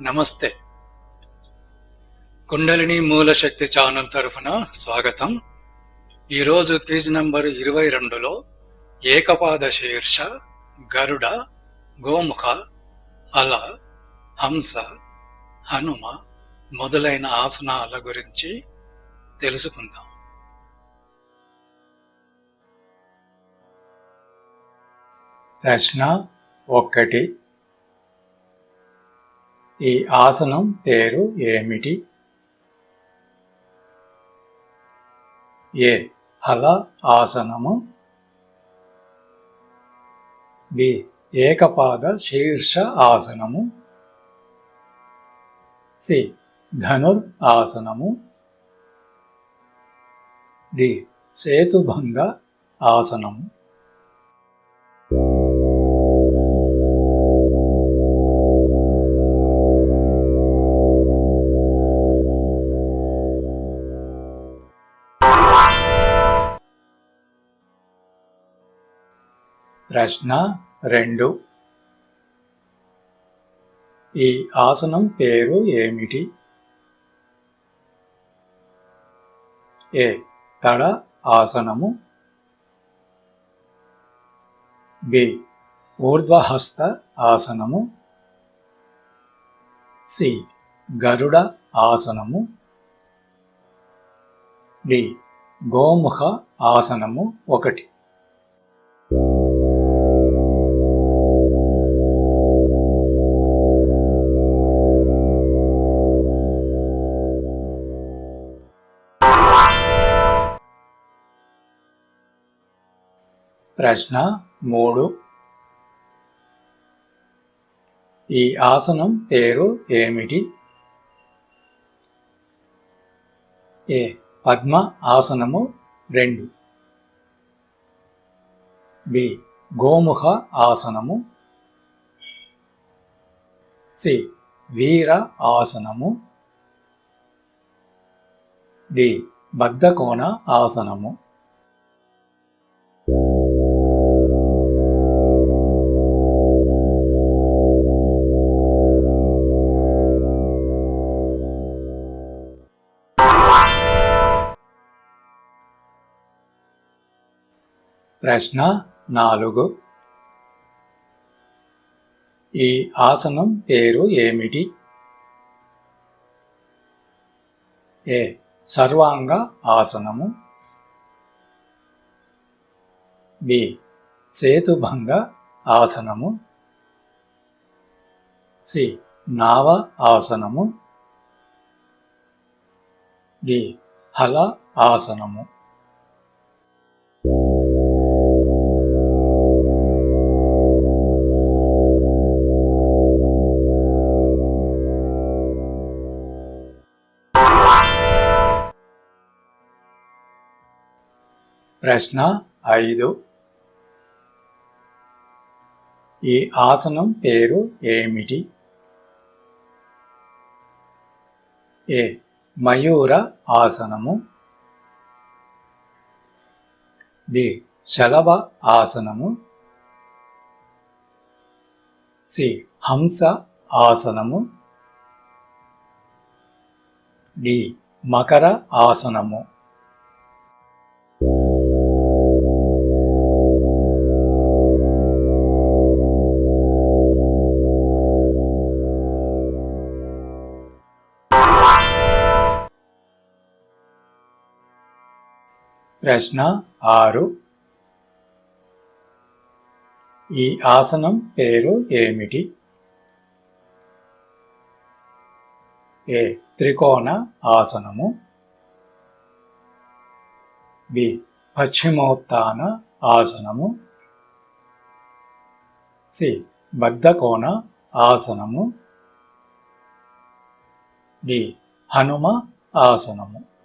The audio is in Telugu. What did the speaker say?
నమస్తే. కుండలిని మూల శక్తి ఛానల్ తరఫున స్వాగతం. ఈరోజు క్విజ్ నంబర్ ఇరవై రెండులో ఏకపాద శీర్ష గరుడ గోముఖ అల హంస హనుమ మొదలైన ఆసనాల గురించి తెలుసుకుందాం. ప్రశ్న ఒక్కటి ఈ ఆసనం పేరు ఏమిటి? ఏ. హల ఆసనము. బి. ఏకపాద శీర్ష ఆసనము. సి. ధనుర్ ఆసనము డి. సేతుభంగ ఆసనము. ప్రశ్న రెండు. ఈ ఆసనం పేరు ఏమిటి? ఏ. తడ ఆసనము. బి. ఊర్ధ్వహస్త ఆసనము. సి. గరుడ ఆసనము. డి. గోముఖ ఆసనము ఒకటి. ప్రశ్న మూడు. ఈ ఆసనం పేరు ఏమిటి? ఏ. పద్మ ఆసనము రెండు. బి. గోముఖ ఆసనము. సి. వీర ఆసనము. డి. బద్ధకోణ ఆసనము. ప్రశ్న నాలుగు. ఈ ఆసనం పేరు ఏమిటి? ఏ. సర్వాంగ ఆసనము. బి. సేతుభంగ ఆసనము. సి. నావ ఆసనము. డి. హల ఆసనము. ప్రశ్న ఐదు. ఈ ఆసనం పేరు ఏమిటి? ఏ. మయూర ఆసనము. బి. శలభ ఆసనము. సి. హంస ఆసనము. డి. మకర ఆసనము. ప్రశ్న ఆరు. ఈ ఆసనం పేరు ఏమిటి? ఏ త్రికోణ ఆసనము. బి పశ్చిమోత్తాన ఆసనము. సి బద్ధకోణ ఆసనము. డి హనుమ ఆసనము.